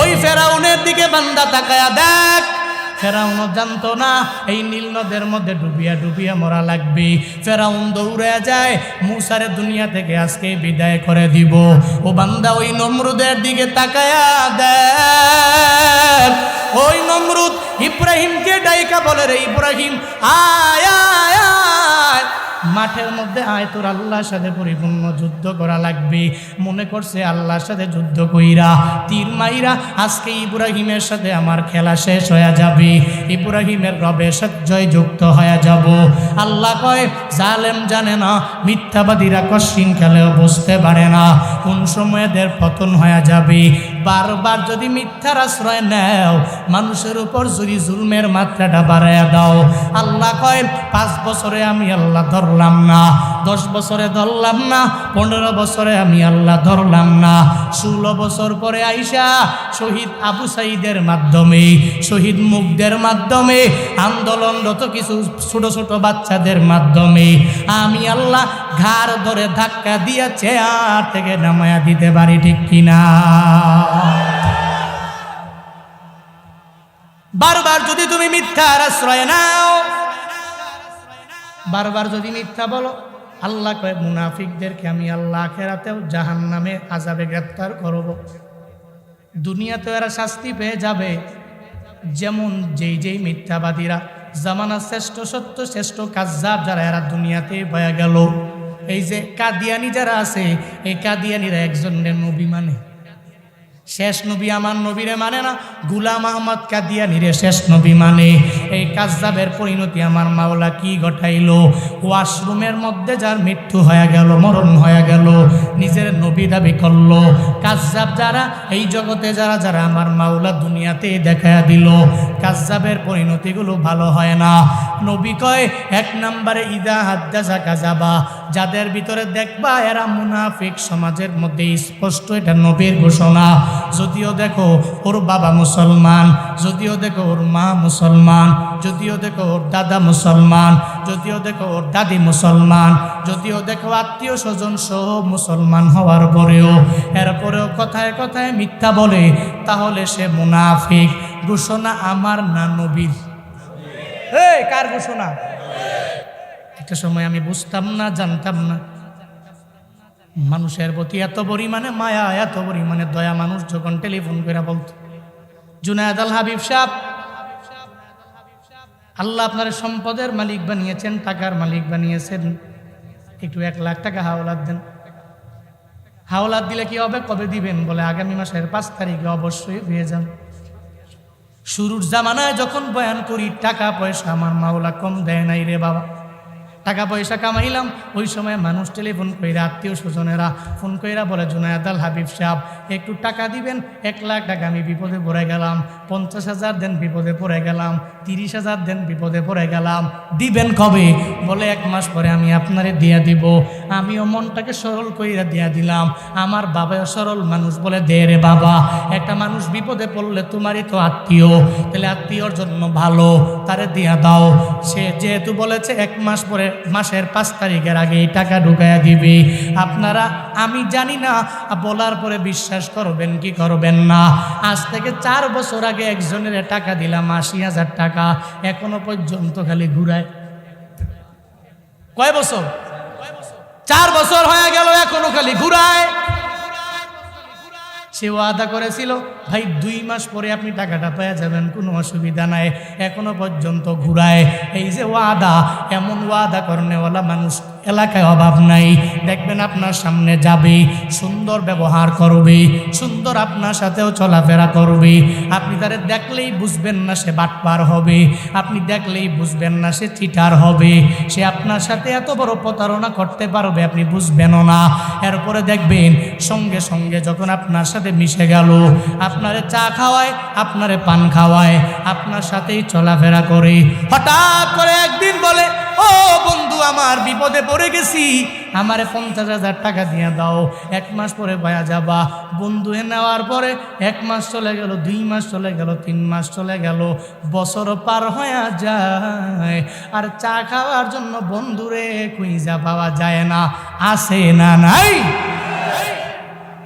ওই ফেরাউনের দিকে বান্দা তাকায়া দেখ। ফেরাউন জানতো না, এই নীল নদের মধ্যে ডুবিয়া ডুবিয়া মরা লাগবে। ফেরাউন দৌড়ে যায়, মুসারে দুনিয়া থেকে আজকে বিদায় করে দিব। ও বান্দা ওই নমরুদের দিকে তাকায়া দেখ। ওই নমরুদ ইব্রাহিমকে ডাইকা বলে রে ইব্রাহিম, আয় আয় আয়। মাঠের মধ্যে আয় তোর আল্লাহর সাথে পরিপূর্ণ যুদ্ধ করা লাগবে। মনে করছে আল্লাহর সাথে যুদ্ধ কইরা তীর মাইরা আজকে ইব্রাহিমের সাথে আমার খেলা শেষ হয়ে যাবে। ইব্রাহিমের রবের সাথে জয়যুক্ত হয়ে যাব। আল্লাহ কয়, জালেম জানে না, মিথ্যাবাদীরা কশিন খেলেও বুঝতে পারে না। কোন সময় এদের পতন হয়ে যাবে। বারবার যদি মিথ্যার আশ্রয় নেও, মানুষের উপর যদি জুলমের মাত্রাটা বাড়াইয়া দাও, আল্লাহ কয়, পাঁচ বছরে আমি আল্লাহ ধরলাম না। দশ বছরে ধরলাম না, পনেরো বছরে আমি আল্লাহ ধরলাম না। ষোলো বছর পরে আইসা শহীদ আবু সাইদের মাধ্যমে, শহীদ মুখদের মাধ্যমে, আন্দোলনরত কিছু ছোট ছোট বাচ্চাদের মাধ্যমে আমি আল্লাহ ঘাড় ধরে ধাক্কা দিয়ে চেয়ার থেকে নামায়া দিতে পারি ঠিক কিনা? বারবার যদি তুমি মিথ্যার আশ্রয় নাও, বারবার যদি মিথ্যা বলো আল্লাহ কয়, মুনাফিকদেরকে আমি আল্লাহ খেরাতেও জাহান নামে আজাবে গ্রেপ্তার করব। দুনিয়াতে এরা শাস্তি পেয়ে যাবে। যেমন যেই যেই মিথ্যাবাদীরা জামানা শ্রেষ্ঠ সত্য শ্রেষ্ঠ কাজাব যারা, এরা দুনিয়াতে বয়া গেল। এই যে কাদিয়ানি যারা আছে, এই কাদিয়ানিরা একজনের নবী মানে। শেষ নবী আমার নবীরে মানে না, গুলাম আহমদ কাদিয়ানিরে শেষ নবী মানে। এই কাজাবের পরিণতি আমার মাওলা কি ঘটাইল? ওয়াশরুমের মধ্যে যার মৃত্যু হয়ে গেল, মরণ হয়ে গেল, নিজের নবী দাবি করল। কাজাব যারা, এই জগতে যারা যারা আমার মাওলা দুনিয়াতেই দেখা দিল। কাজাবের পরিণতিগুলো ভালো হয় না। নবী কয়, এক নম্বরে, ইদা হাদ্দাসা কাজাবা যাদের ভিতরে দেখবা, এরা মুনাফিক সমাজের মধ্যে স্পষ্ট এটা নবীর ঘোষণা। যদিও দেখো, ওর বাবা মুসলমান, যদিও দেখো, ওর মা মুসলমান, যদিও দেখো, ওর দাদা মুসলমান যদিও দেখো ওর দাদি মুসলমান, যদিও দেখো আত্মীয় স্বজন সহ মুসলমান হওয়ার পরেও, এরপরেও কথায় কথায় মিথ্যা বলে, তাহলে সে মুনাফিক। ঘোষণা আমার না নবীর। কার ঘোষণা? একটা সময় আমি বুঝতাম না, জানতাম না। মানুষের প্রতি এত পরিমাণে মায়া, এত পরিমাণে দয়া, মানুষ যখন টেলিফোন করে বলত, জুনায়দ আল হাবিব সাহ আল্লাহ আপনার সম্পদের মালিক বানিয়েছেন, টাকার মালিক বানিয়েছেন। একটু এক লাখ টাকা হাওলাত দেন। হাওলাত দিলে কি হবে? কবে দিবেন? বলে আগামী মাসের পাঁচ তারিখে অবশ্যই পেয়ে যান। শুরুর জামানায় যখন বয়ান করি, টাকা পয়সা আমার মাওলা কম দেয় নাই রে বাবা। টাকা পয়সা কামাইলাম। ওই সময় মানুষ টেলিফোন কইরা, আত্মীয় স্বজনেরা ফোন কইরা বলে, জুনায়দ আল হাবিব সাহেব, একটু টাকা দিবেন? এক লাখ টাকা আমি বিপদে পড়ে গেলাম। পঞ্চাশ হাজার দেন বিপদে পড়ে গেলাম। তিরিশ হাজার দেন বিপদে পড়ে গেলাম। দিবেন কবে? বলে, এক মাস পরে আমি আপনারে দিয়ে দিব। আমিও মনটাকে সরল কইরা দিয়া দিলাম। আমার বাবাও সরল মানুষ বলে, দে রে বাবা, একটা মানুষ বিপদে পড়লে তোমারই তো আত্মীয়। তাহলে আত্মীয়র জন্য ভালো, তারে দিয়া দাও। সে যেহেতু বলেছে, এক মাস পরে, মাসের পাঁচ তারিখের আগে এই টাকা ঢুকাইয়া দিবি। আপনারা, আমি জানি না বলার পরে বিশ্বাস করবেন কি করবেন না। আজ থেকে চার বছর আগে একজনের টাকা দিলাম, আশি হাজার টাকা। এখনও পর্যন্ত খালি ঘুরায়। কয় বছর? চার বছর হয়ে গেল এখনও খালি ঘুরায়। সে ওয়াদা করেছিল, ভাই, দুই মাস পরে আপনি টাকাটা পেয়ে যাবেন, কোনো অসুবিধা নাই। এখনও পর্যন্ত ঘুরায়। এই যে ওয়াদা, এমন ওয়াদা করনেওয়ালা মানুষ এলাকায় অভাব নাই। দেখবেন আপনার সামনে যাবে সুন্দর ব্যবহার করবে সুন্দর আপনার সাথেও চলাফেরা করবে আপনি তারে দেখলেই বুঝবেন না সে বাটপার হবে, আপনি দেখলেই বুঝবেন না সে চিটার হবে। সে আপনার সাথে এত বড় প্রতারণা করতে পারবে, আপনি বুঝবেনও না। এরপরে দেখবেন, সঙ্গে সঙ্গে যখন আপনার সাথে মিশে গেল। আপনারে চা খাওয়ায়, আপনারে পান খাওয়ায়, আপনার সাথেই চলাফেরা করে। হঠাৎ করে একদিন বলে, ও বন্ধু, আমার বিপদে পড়ে গেছি। আমারে পঞ্চাশ হাজার টাকা দিয়ে দাও। এক মাস পরে পায়া যাবা। বন্ধু নেওয়ার পরে এক মাস চলে গেল, দুই মাস চলে গেল, তিন মাস চলে গেল। বছর পার হয়ে যায়। আর চা খাওয়ার জন্য বন্ধুরে খুঁজা পাওয়া যায় না। আসে না নাই?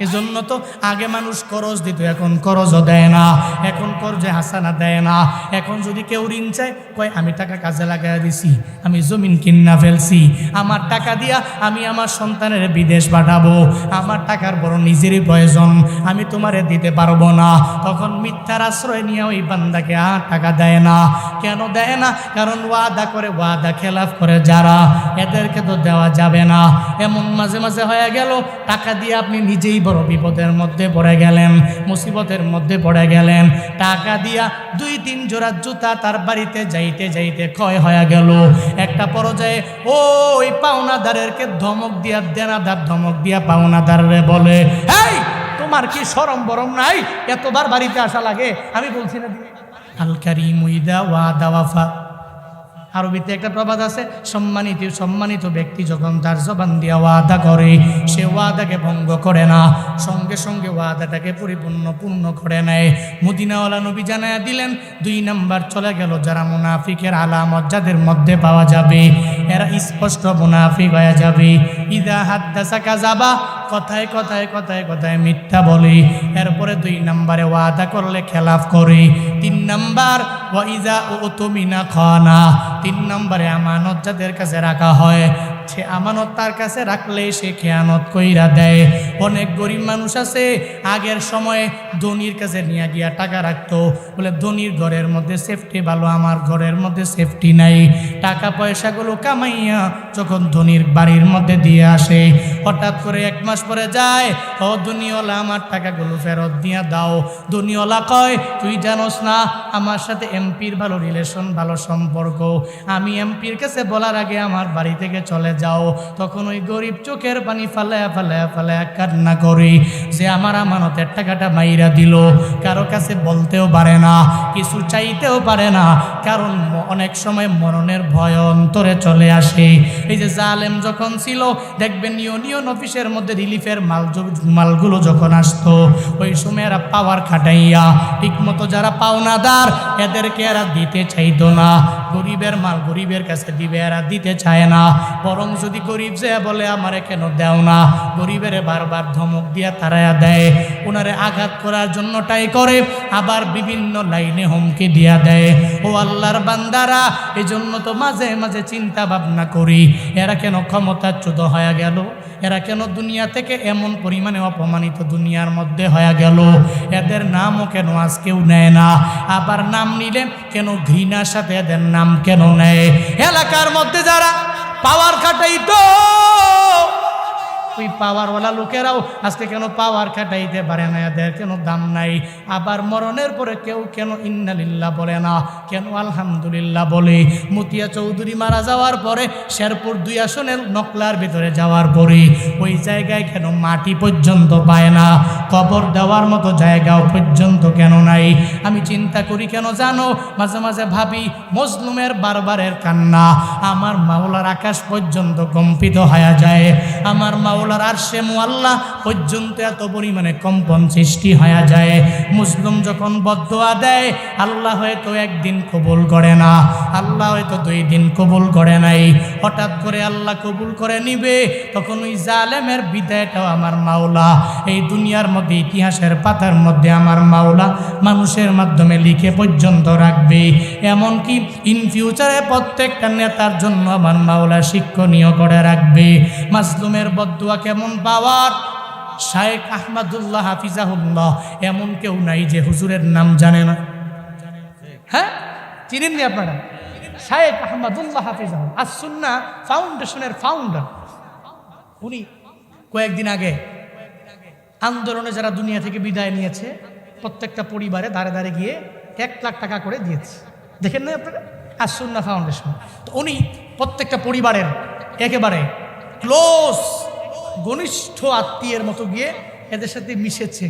এজন্য তো আগে মানুষ করজ দিত, এখন করজও দেয় না, এখন করজে হাসানা দেয় না। এখন যদি কেউ ঋণ চায়, কয়, আমি টাকা কাজে লাগাই দিছি, আমি জমিন কিনা ফেলছি, আমার টাকা দিয়া আমি আমার সন্তানের বিদেশ পাঠাবো, আমার টাকার বড় নিজেরই প্রয়োজন, আমি তোমারে দিতে পারব না। তখন মিথ্যার আশ্রয় নিয়ে ওই বান্দাকে আর টাকা দেয় না। কেন দেয় না? কারণ ওয়াদা করে, ওয়াদা খেলাফ করে যারা, এদেরকে তো দেওয়া যাবে না। এমন মাঝে মাঝে হয়ে গেল, টাকা দিয়ে আপনি নিজেই বড় বিপদের মধ্যে পড়ে গেলেন, মুসিবতের মধ্যে পড়ে গেলেন। টাকা দিয়া দুই তিন জোড়া জুতা তার বাড়িতে যাইতে যাইতে ক্ষয় হয়ে গেল। একটা পর্যায়ে, ওই পাওনাদারেরকে ধমক দিয়া, দেনাদার ধমক দিয়া পাওনাদারে বলে, এই, তোমার কি সরম বরম নাই? এতবার বাড়িতে আসা লাগে। আমি বলছি না, আল কারিম উইদা ওয়াদা ওয়াফা। আরবিতে একটা প্রবাদ আছে, সম্মানিত সম্মানিত ব্যক্তি যখন তার জবান দিয়া ওয়াদা করে, সে ওয়াদাকে ভঙ্গ করে না, সঙ্গে সঙ্গে ওয়াদাটাকে পরিপূর্ণ পূর্ণ করে নেয়। মদিনাওয়ালা নবী জানায়া দিলেন, দুই নাম্বার চলে গেল যারা মুনাফিকের আলামত যাদের মধ্যে পাওয়া যাবে, এরা স্পষ্ট মুনাফিক হয়ে যাবে। ইদা হাদ্দাসা কাজাবা কথায় কথায় কথায় কথায় মিথ্যা বলি। এরপরে দুই নাম্বারে ওয়াদা করলে খেলাফ করে। তিন নাম্বার ওয়াইজা ও তুমিনা খানা। তিন নম্বরে আমানত যাদের কাছে রাখা হয় সে আমানত তার কাছে রাখলে সে খেয়ানত কইরা দেয়। অনেক গরিব মানুষ আছে, আগের সময়ে ধনির কাছে নিয়ে গিয়া টাকা রাখতো। বলে, ধনির ঘরের মধ্যে সেফটি ভালো, আমার ঘরের মধ্যে সেফটি নাই। টাকা পয়সাগুলো কামাইয়া যখন ধনির বাড়ির মধ্যে দিয়ে আসে, হঠাৎ করে এক মাস পরে যায়, ও দুনিওয়ালা আমার টাকাগুলো ফেরত দিয়া দাও। দুনিওয়ালা কয়, তুই জানোস না, আমার সাথে এমপির ভালো রিলেশন ভালো সম্পর্ক। আমি এমপির কাছে বলার আগে আমার বাড়ি থেকে চলে যাও। তখন ওই গরিব চোখের পানি ফালায়া ফালায়া ফালায়া কান্না করি, যে আমার আমানতের টাকাটা মাইরা দিল। কারও কাছে বলতেও পারে না, কিছু চাইতেও পারে না, কারণ অনেক সময় মরণের ভয় অন্তরে চলে আসে। এই যে জালেম যখন ছিল, দেখবেন ইউনিয়ন অফিসের মধ্যে রিলিফের মাল মালগুলো যখন আসতো, ওই সময় এরা পাওয়ার খাটাইয়া, ঠিকমতো যারা পাওনাদার, এদেরকে এরা দিতে চাইতো না। গরিবের মাল গরিবের কাছে দিবে এরা দিতে চায় না। বরং যদি গরিব যে বলে, আমারে কেন দেও না? গরিবের বারবার ধমক দিয়া তারায়া দেয়। ওনারে আঘাত করার জন্য জন্যটাই করে, আবার বিভিন্ন লাইনে হুমকি দিয়া দেয়। ও আল্লাহর বান্দারা এই জন্য তো মাঝে মাঝে চিন্তা ভাবনা করি। এরা কেন ক্ষমতাচ্যুত হয়ে গেল? এরা কেন দুনিয়া থেকে এমন পরিমাণে অপমানিত দুনিয়ার মধ্যে হয়ে গেল? এদের নামও কেন আজ কেউ নেয় না? আবার নাম নিলে কেন ঘৃণার সাথে এদের নাম কেন নেয়? এলাকার মধ্যে যারা পাওয়ার খাটাইতো ওই পাওয়ারওয়ালা লোকেরাও আজকে কেন পাওয়ার খাটাইতে পারে না? এদের কেন দাম নাই? আবার মরণের পরে কেউ কেন ইন্নালিল্লাহ বলে না? কেন আলহামদুলিল্লাহ বলে? মতিয়া চৌধুরী মারা যাওয়ার পরে শেরপুর দুই আসনের নকলার ভিতরে যাওয়ার পরে ওই জায়গায় কেন মাটি পর্যন্ত পায় না? কবর দেওয়ার মতো জায়গাও পর্যন্ত কেন নাই? আমি চিন্তা করি, কেন জানো? মাঝে মাঝে ভাবি, মজলুমের বারবারের কান্না। আমার মাওলার আকাশ পর্যন্ত কম্পিত হয়ে যায়। আমার মাওলার আর সে মোয়াল্লা পর্যন্ত এত পরিমাণে কম্পন সৃষ্টি হয়ে যায়। মুসলিম যখন বদোয়া দেয়, আল্লাহ হয়তো একদিন কবুল করে না, আল্লাহ হয়তো দুই দিন কবুল করে নাই। হঠাৎ করে আল্লাহ কবুল করে নিবে, তখন ওই জালেমের বিদায়টাও আমার মাওলা। এই দুনিয়ার মধ্যে, ইতিহাসের পাতার মধ্যে আমার মাওলা মানুষের মাধ্যমে লিখে পর্যন্ত রাখবে। এমনকি ইন ফিউচারে প্রত্যেকটা নেতার জন্য আমার মাওলা শিক্ষণীয় করে রাখবে। মাসলুমের বদুয়া কেমন পাওয়ার? শায়েক আহমদুল্লাহ হাফিজাহুল্লাহ, এমন কেউ নাই যে হুজুরের নাম জানে না। হ্যাঁ? চিনেননি আপনারা? শায়েক আহমদুল্লাহ হাফিজাহুল আর সুন্না ফাউন্ডেশনের ফাউন্ডার উনি কয়েকদিন আগে আন্দোলনে যারা দুনিয়া থেকে বিদায় নিয়েছে, প্রত্যেকটা পরিবারে দাঁড়ে দাঁড়ে গিয়ে এক লাখ টাকা করে দিয়েছে। দেখেন না আপনারা? আর সুন্না ফাউন্ডেশন। তো উনি প্রত্যেকটা পরিবারের একেবারে ক্লোজ ঘনিষ্ঠ আত্মীয়ের মতো গিয়ে এদের সাথে মিশেছে।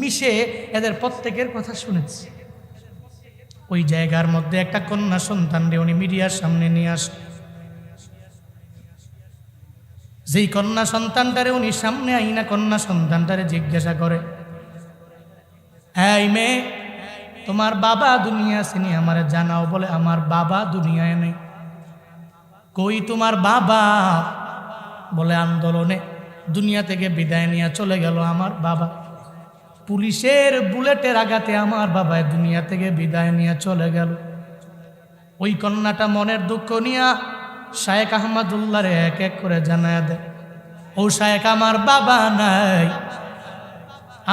মিশে এদের প্রত্যেকের কথা শুনেছে। ওই জায়গার মধ্যে একটা কন্যা সন্তান রে উনি মিডিয়ার সামনে নিয়ে আসে। যেই কন্যা সন্তানটারে উনি সামনে আইনা কন্যা সন্তানটারে জিজ্ঞাসা করে, এই মেয়ে, তোমার বাবা দুনিয়া আসেনি আমার জানাও বলে, আমার বাবা দুনিয়ায় নেই। কই তোমার বাবা? বলে আন্দোলনে দুনিয়া থেকে বিদায় নিয়ে চলে গেল আমার বাবা। পুলিশের বুলেটের আঘাতে আমার বাবা দুনিয়া থেকে বিদায় নিয়ে চলে গেল। ওই কন্যাটা মনের দুঃখ নিয়া শায়েক আহমদুল্লাহরে এক এক করে জানায় দেয়, ও শায়েক, আমার বাবা নাই।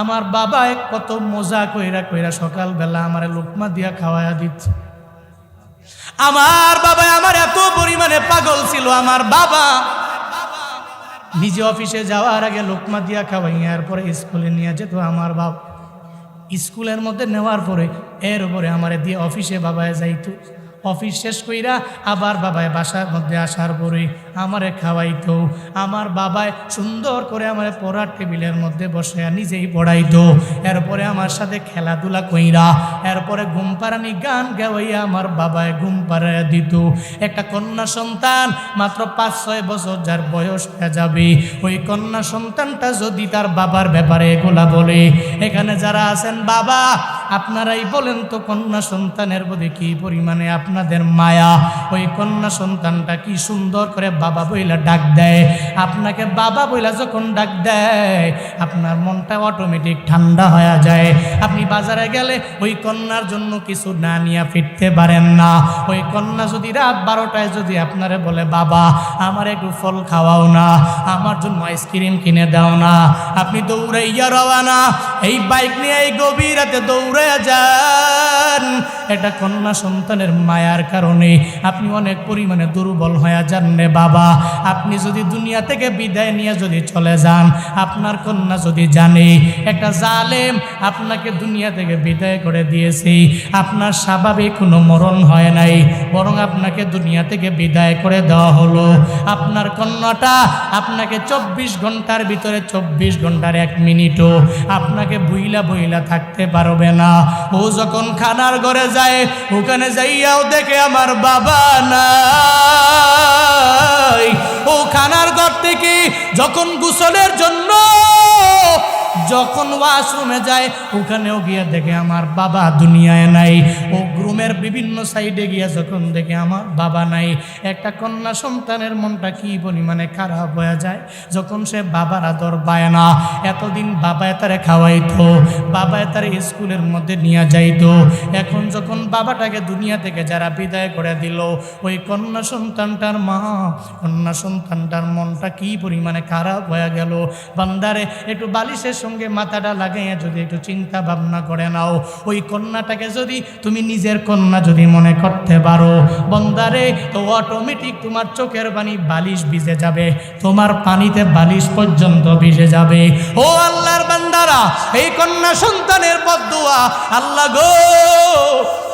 আমার বাবা এক কত মজা কইরা কইরা সকালবেলা আমার লোকমা দিয়া খাওয়ায়া দিচ্ছে। আমার বাবা আমার এত পরিমাণে পাগল ছিল, আমার বাবা নিজে অফিসে যাওয়ার আগে লোকমা দিয়া খাওয়াইয়া পরে স্কুলে নিয়ে যেত আমার বাপ। স্কুলের মধ্যে নেওয়ার পরে, এর উপরে আমার দিয়ে অফিসে বাবায় যাইতো। অফিস শেষ কইরা আবার বাবায় বাসার মধ্যে আসার পরে আমারে খাওয়াইতো। আমার বাবায় সুন্দর করে আমার পড়ার টেবিলের মধ্যে বসে নিজেই পড়াইতো। এরপরে আমার সাথে খেলাধুলা কইরা, এরপরে ঘুম পাড়ানি গান গাওয়াইয়া আমার বাবায় ঘুম পাড়াইয়া দিত। একটা কন্যা সন্তান মাত্র পাঁচ, ছয় বছর যার বয়স হয়ে যাবে। ওই কন্যা সন্তানটা যদি তার বাবার ব্যাপারে এগুলা বলে, এখানে যারা আছেন বাবা আপনারাই বলেন তো কন্যা সন্তানের প্রতি কি পরিমাণে আপনাদের মায়া? ওই কন্যা সন্তানটা কি সুন্দর করে বাবা বইলা ডাক দেয়? আপনাকে বাবা বইলা যখন ডাক দেয়, আপনার মনটা অটোমেটিক ঠান্ডা হয়ে যায়। আপনি বাজারে গেলে ওই কন্যার জন্য কিছু না নিয়ে ফিরতে পারেন না। ওই কন্যা যদি রাত বারোটায় যদি আপনারে বলে, বাবা, আমার একটু ফল খাওয়াও না, আমার জন্য আইসক্রিম কিনে দাও না। আপনি দৌড়াইয়া রওয়ানা এই বাইক নিয়ে এই গভীর রাতে দৌড়ে যান। এটা কন্যা সন্তানের মায়ার কারণে আপনি অনেক পরিমাণে দুর্বল হয়ে যান রে বাবা। আপনি যদি দুনিয়া থেকে বিদায় নিয়ে যদি চলে যান, আপনার কন্যা যদি জানে, একটা জালেম আপনাকে দুনিয়া থেকে বিদায় করে দিয়েছে। আপনার স্বাভাবিক কোনো মরণ হয় নাই, বরং আপনাকে দুনিয়া থেকে বিদায় করে দেওয়া হলো। আপনার কন্যাটা আপনাকে চব্বিশ ঘণ্টার ভিতরে চব্বিশ ঘণ্টার এক মিনিটও আপনাকে বইলা বইলা থাকতে পারবে না। ও যখন খানার ঘরে যায়, ওখানে যাইয়াও দেখে আমার বাবা না ও খানার ঘর থেকে যখন গোসলের জন্য যখন ওয়াশরুমে যায়, ওখানেও গিয়ে দেখে আমার বাবা দুনিয়ায় নাই। ও গ্রুমের বিভিন্ন সাইডে গিয়ে যখন দেখে আমার বাবা নাই, একটা কন্যা সন্তানের মনটা কি পরিমাণে খারাপ হয়ে যায়? যখন সে বাবার আদর পায় না, এতদিন বাবা তারে খাওয়াইতো, বাবা তারে স্কুলের মধ্যে নিয়ে যাইতো। এখন যখন বাবাটাকে দুনিয়া থেকে যারা বিদায় করে দিল, ওই কন্যা সন্তানটার মা, কন্যা সন্তানটার মনটা কি পরিমাণে খারাপ হয়ে গেল? বান্দারে, একটু বালিশের সঙ্গে মাথাটা লাগাইয়া যদি একটু চিন্তা ভাবনা করে নাও, ওই কন্যাটাকে যদি তুমি নিজের কন্যা যদি মনে করতে পারো, বন্দারে, তো অটোমেটিক তোমার চোখের পানি বালিশ ভিজে যাবে, তোমার পানিতে বালিশ পর্যন্ত ভিজে যাবে। ও আল্লাহর বান্দারা, এই কন্যা সন্তানের বদুয়া, আল্লাহ গো!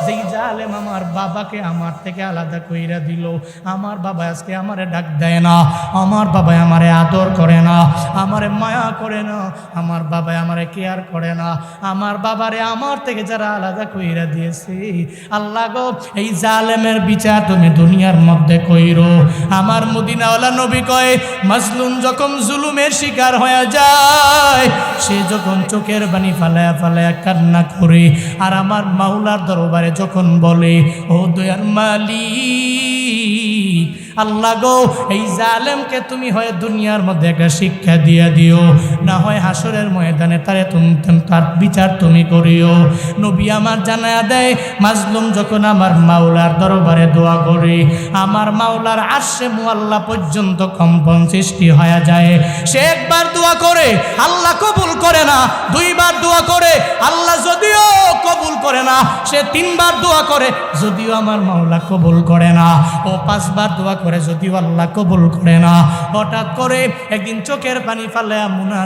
যেই জালেম আমার বাবাকে আমার থেকে আলাদা কইরা দিল, আমার বাবা আজকে আমারে ডাক দেয় না, আমার বাবা আমারে আদর করে না, আমারে মায়া করে না, আমার বাবা আমারে কেয়ার করে না, আমার বাবারে আমার থেকে যারা আলাদা কইরা দিয়েছে, আল্লাহ গো, এই জালেমের বিচার তুমি দুনিয়ার মধ্যে কইরো। আমার মদিনাওয়ালা নবী কয়, মাজলুম যখন জুলুমের শিকার হয়ে যায়, সে যখন চোখের বাণী ফালায়া ফালায়া কান্না করে, আর আমার মাওলার দরবারে যখন বলে, ও দয়ার মালি আল্লাহ গো, এই জালেমকে তুমি হয় দুনিয়ার মধ্যে একটা শিক্ষা দিয়ে দিও। না হয় হাসরের ময়দানে, তারে তুমি তার বিচার তুমি করিও। নবী আমার জানায়া দেয়, মাজলুম যখন আমার মাওলার দরবারে দোয়া করে, আমার মাওলার আশে মুআল্লা পর্যন্ত কম্পন সৃষ্টি হয়ে যায়। সে একবার দোয়া করে, আল্লাহ কবুল করে না, দুইবার দোয়া করে, আল্লাহ যদিও কবুল করে না, সে তিনবার দোয়া করে, যদিও আমার মাওলা কবুল করে না। ও পাঁচবার দোয়া করে, যদিও আল্লাহ কবুল করে না। হঠাৎ করে একদিন চোখের পানি ফালে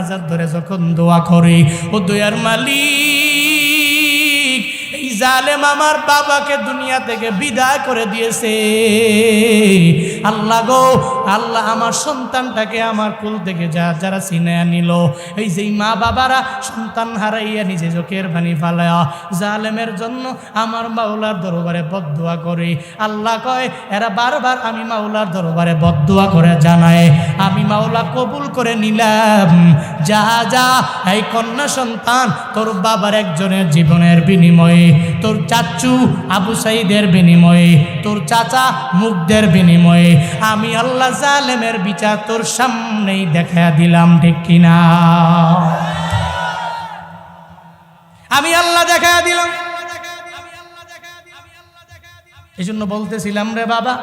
মুনাজাত ধরে যখন দোয়া করে, ও দয়ার মালিক, এই জালেম আমার বাবাকে দুনিয়া থেকে বিদায় করে দিয়েছে। আল্লাহ গো আল্লাহ আমার সন্তানটাকে আমার কুল থেকে যা যারা চিনে নিল। এই যেই মা বাবারা সন্তান হারাইয়া নিজে চোখের ভানি ফালায়া, জালেমের জন্য আমার মাওলার দরবারে বদুয়া করে। আল্লাহ কয়, এরা বারবার আমি মাওলার দরবারে বদুয়া করে জানায়। আমি মাওলা কবুল করে নিলাম। যা যা, এই কন্যা সন্তান তোর বাবার একজনের জীবনের বিনিময়ে, তোর চাচু আবু সাইদের বিনিময়ে, তোর চাচা মুগ্ধের বিনিময়ে। আমি আল্লাহ জালেমের বিচার তোর সামনেই দেখা দিলাম, ঠিক কিনা? আমি আল্লাহ দেখা দিলাম। এই জন্য বলতেছিলাম রে বাবা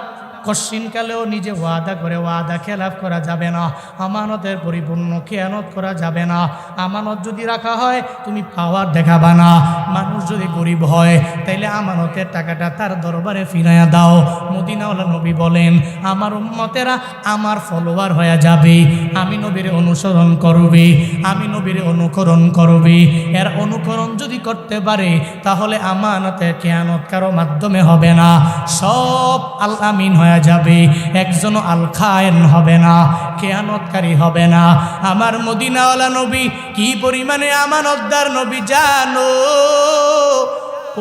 কশ্চিনকালেও নিজে ওয়াদা করে ওয়াদা খেলাফ করা যাবে না। আমানতের পরিপূর্ণ খেয়ানত করা যাবে না। আমানত যদি রাখা হয়, তুমি পাওয়ার দেখাবা না। মানুষ যদি গরিব হয়, তাইলে আমানতের টাকাটা তার দরবারে ফিরাইয়া দাও। মদিনাওয়ালা নবী বলেন, আমার উম্মতেরা আমার ফলোয়ার হয়ে যাবে। আমি নবীর অনুসরণ করবে। আমি নবীর অনুকরণ করবে। এর অনুকরণ যদি করতে পারে, তাহলে আমানতের খেয়ানত কারও মাধ্যমে হবে না। সব আল আমিন হয়ে যাবে একজনও আল খায়েন হবে না কেয়ানতকারী হবে না। আমার মদিনাওয়ালা নবী কি পরিমাণে আমানতদার নবী জানো?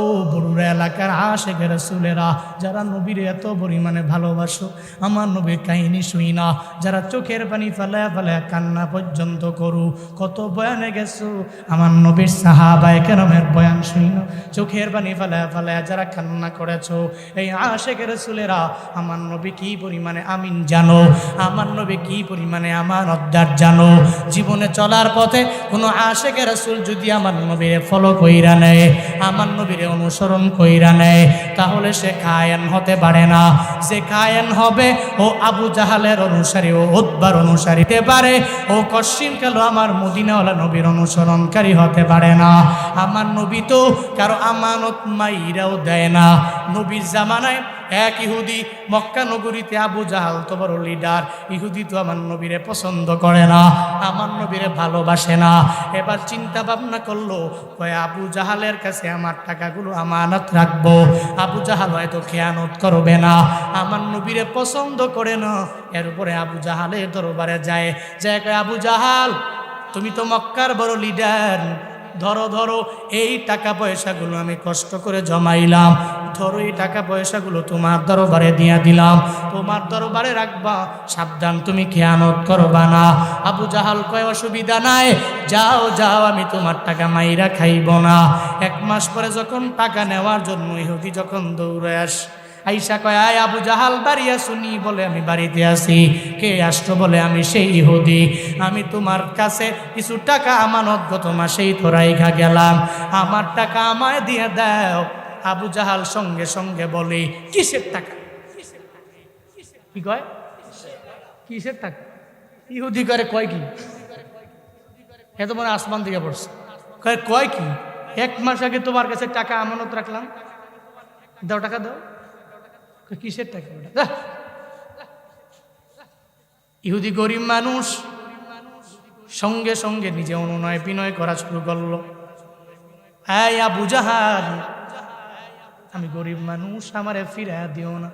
ও বড়ুরা এলাকার আশেখের রসুলেরা, যারা নবীর এত পরিমাণে ভালোবাসো, আমার নবীর কাহিনী শুই না। যারা চোখের পানি ফেলায় ফেলায় কান্না পর্যন্ত করু, কত বয়ানে গেছো? আমার নবীর সাহাবায় কেরমের বয়ান শুই না। চোখের পানি ফেলায় ফেলায় যারা কান্না করেছ, এই আশেখের রসুলেরা, আমার নবী কি পরিমাণে আমিন জানো? আমার নবী কি পরিমাণে আমার অদ্দার জানো? জীবনে চলার পথে কোনো আশেখের রসুল যদি আমার নবীর ফলো কইরা নেয়, আমার নবীর অনুসরণ কইরা নেয়, তাহলে সে কায়েন হতে পারে না। সে কায়েন হবে, ও আবু জাহালের অনুসারী, ও উদ্বার অনুসারীতে পারে। ও কশ্চিন কালো আমার মদিনাওয়ালা নবীর অনুসরণকারী হতে পারে না। আমার নবী তো কারও আমানত মাইরাও দেয় না। নবীর জামানায় এক ইহুদি মক্কা নগরীতে আবু জাহাল তো বড় লিডার ইহুদি তো আমার নবীরে পছন্দ করে না, আমার নবীরে ভালোবাসে না। এবার চিন্তা ভাবনা করল, কয় আবু জাহালের কাছে আমার টাকাগুলো আমানত রাখব। আবু জাহাল হয়তো খেয়ানত করবে না, আমার নবীরে পছন্দ করে না। এর উপরে আবু জাহালের দরবারে যায় যায় কয় আবু জাহাল, তুমি তো মক্কার বড় লিডার ধরো ধরো, এই টাকা পয়সাগুলো আমি কষ্ট করে জমাইলাম। ধরো, এই টাকা পয়সাগুলো তোমার দরবারে দিয়া দিলাম। তোমার দরবারে রাখবা, সাবধান তুমি খেয়ানত করবা না। আবু জাহাল কয়, অসুবিধা নাই, যাও যাও, আমি তোমার টাকা মাইরা খাইব না। এক মাস পরে যখন টাকা নেওয়ার জন্য ইহুদি যখন দৌড়ে আস আইসা কয়, আয় আবু জাহাল, বাড়িয়া শুনি বলে আমি বাড়িতে আসি। কে আসতো বলে আমি সেই ইহুদি। আমি তোমার কাছে কিছু টাকা আমানতগত মাসেই তো রাইখা গেলাম। আমার টাকা আমায় দিয়ে দাও। আবু জাহাল সঙ্গে সঙ্গে বলে, কিসের টাকা? কি কয়? কিসের টাকা? ইহুদি করে কয় কি? এত মনে আসমান দিকে পড়ছে। কয় কয় কি? এক মাস আগে তোমার কাছে টাকা আমানত রাখলাম। দাও টাকা দাও। কিসের টাকা ওটা? ইহুদি গরিব মানুষ সঙ্গে সঙ্গে নিজে অনুনয় বিনয় করা শুরু করল। হ্যাঁ আবু জাহাল, আমি গরিব মানুষ, আমারে ফিরা দিও না।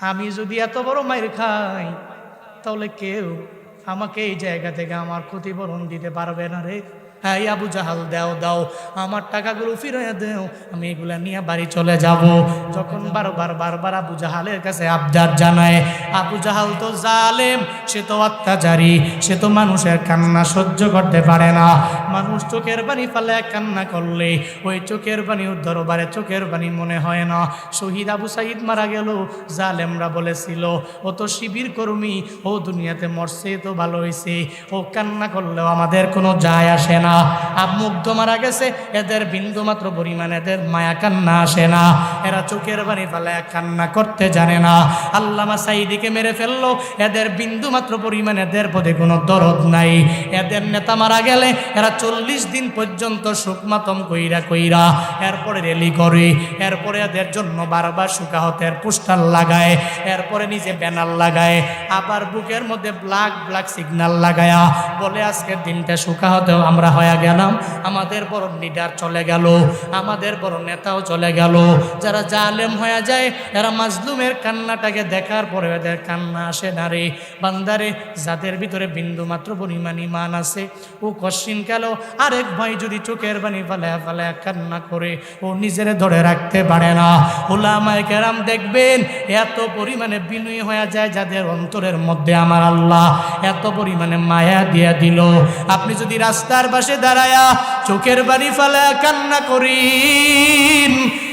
আমি যদি এত বড় মায়ের খাই, তাহলে কেউ আমাকে এই জায়গা থেকে আমার ক্ষতিপূরণ দিতে পারবে না রে। হ্যাঁ আবু জাহাল, দাও দাও, আমার টাকাগুলো ফিরে দেও, আমি এগুলা নিয়ে বাড়ি চলে যাব। যখন বারবার বারবার আবু জাহালের কাছে আবদার জানায়, আবু জাহাল তো জালেম, সে তো অত্যাচারী, সে তো মানুষের কান্না সহ্য করতে পারে না। মানুষ চোখের পানি ফেলে কান্না করলে, ওই চোখের পানি দরবারে চোখের পানি মনে হয় না। শহীদ আবু সাইদ মারা গেল, জালেমরা বলেছিল, ও তো শিবির কর্মী, ও দুনিয়াতে মরছে তো ভালো হয়েছে ও কান্না করলেও আমাদের কোনো যায় আসে না। মুগ্ধ মারা গেছে, এদের বিন্দু মাত্র পরিমাণ, এদের মায়া কান্না আসে না। এরা চোখের বাড়ি ফেলে কান্না করতে জানে না। আল্লামা সাইদিকে মেরে ফেলল, এদের বিন্দু মাত্র পরিমাণ, এদের পদে কোনো দরদ নাই। এদের নেতা মারা গেলে, এরা চল্লিশ দিন পর্যন্ত সুকমাতম কইরা কইরা এরপরে রেলি করে, এরপরে এদের জন্য বারবার সুকাহতের পোস্টার লাগায়, এরপরে নিজে ব্যানার লাগায়, আবার বুকের মধ্যে ব্ল্যাক ব্ল্যাক সিগন্যাল লাগায়া বলে, আজকের দিনটা সুকাহতেও আমরা হয়ে গেলাম। আমাদের বড় লিডার চলে গেল। আমাদের বড় নেতাও চলে গেল। যারা জালেম হয়ে যায়, এরা মাজলুমের কান্নাটাকে দেখার পরে এদের কান্না আসে না রে। বান্দারে, যাদের ভিতরে বিন্দু মাত্র পরিমাণ ইমান আছে, ও কশ্চিন গেল আরেক ভাই যদি চোখের বাণী ফালায় ফালায় কান্না করে, ও নিজেরে ধরে রাখতে পারে না। ওলামায় কেরাম দেখবেন, এত পরিমাণে বিনয়ী হয়ে যায় যাদের অন্তরের মধ্যে আমার আল্লাহ এত পরিমাণে মায়া দিয়া দিল। আপনি যদি রাস্তার পাশে দাঁড়ায়া চোখের বাড়ি ফেলা কান্না করিন।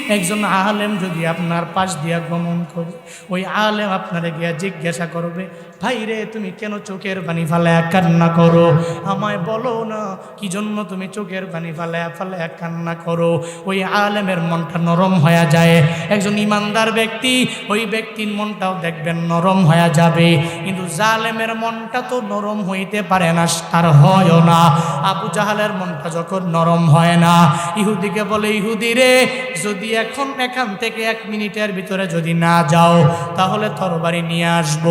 একজন আলেম যদি আপনার পাশ দিয়া গমন করে, ওই আলেম আপনারে গিয়া জিজ্ঞাসা করবে, ভাই রে, তুমি কেন চোখের পানি ফালায়া কান্না করো? আমায় বলো না, কি জন্য তুমি চোখের পানি ফালায়া ফালায়া কান্না করো? ওই আলেমের মনটা নরম হয়ে যায়। একজন ইমানদার ব্যক্তি, ওই ব্যক্তির মনটাও দেখবেন নরম হয়ে যাবে। কিন্তু জালেমের মনটা তো নরম হইতে পারে না, তার হয়ও না। আবু জাহালের মনটা যখন নরম হয় না, ইহুদিকে বলে, ইহুদি রে, যদি এখন এখান থেকে এক মিনিটের ভিতরে যদি না যাও, তাহলে তরবারি নিয়ে আসব।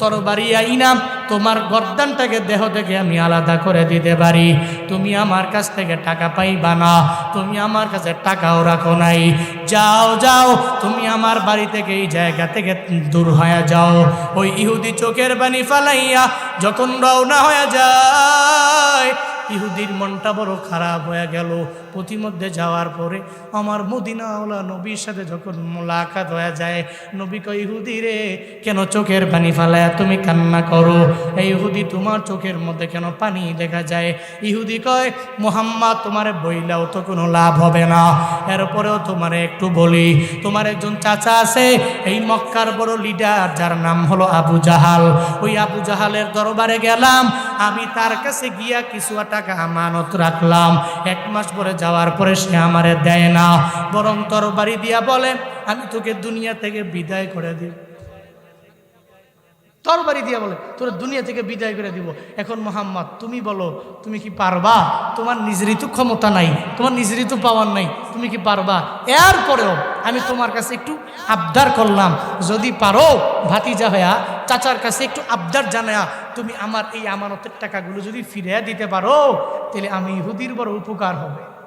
তরবারি আইনাম তোমার গর্দানটাকে দেহ থেকে আমি আলাদা করে দিতে পারি। তুমি আমার কাছ থেকে টাকা পাইবা না, তুমি আমার কাছে টাকাও রাখো নাই। যাও যাও, তুমি আমার বাড়ি থেকে এই জায়গা থেকে দূর হয়ে যাও। ওই ইহুদি চোখের বাণী ফালাইয়া যখন রওনা হয়ে যায়, ইহুদির মনটা বড় খারাপ হয়ে গেল। প্রতিমধ্যে যাওয়ার পরে আমার মদিনাওয়ালা নবীর সাথে যখন মোলাকাত হয়ে যায়, নবী কয়, ইহুদি রে, কেন চোখের পানি ফালায়? তুমি কান্না করো। এই ইহুদি তোমার চোখের মধ্যে কেন পানি দেখা যায়? ইহুদি কয়, মোহাম্মদ, তোমার বইলাও তো কোনো লাভ হবে না। এরপরেও তোমারে একটু বলি। তোমার একজন চাচা আছে, এই মক্কার বড় লিডার যার নাম হলো আবু জাহাল। ওই আবু জাহালের দরবারে গেলাম। আমি তার কাছে গিয়া কিছু টাকা আমানত রাখলাম। এক মাস পরে যাওয়ার পরে সে আমারে দেয় না। বরং তরবারি দিয়া বলে, আমি তোকে দুনিয়া থেকে বিদায় করে দিব। তরবারি দিয়া বলে, তোর দুনিয়া থেকে বিদায় করে দিব। এখন মোহাম্মদ, তুমি বলো, তুমি কি পারবা? তোমার নিজেরই তো ক্ষমতা নাই, তোমার নিজেরই তো পাওয়ার নাই, তুমি কি পারবা? এরপরেও আমি তোমার কাছে একটু আবদার করলাম। যদি পারো, ভাতিজা হইয়া, চাচার কাছে একটু আবদার জানায়া, তুমি আমার এই আমানতের টাকাগুলো যদি ফিরিয়ে দিতে পারো, তাহলে আমি ইহুদির বড় উপকার হবে।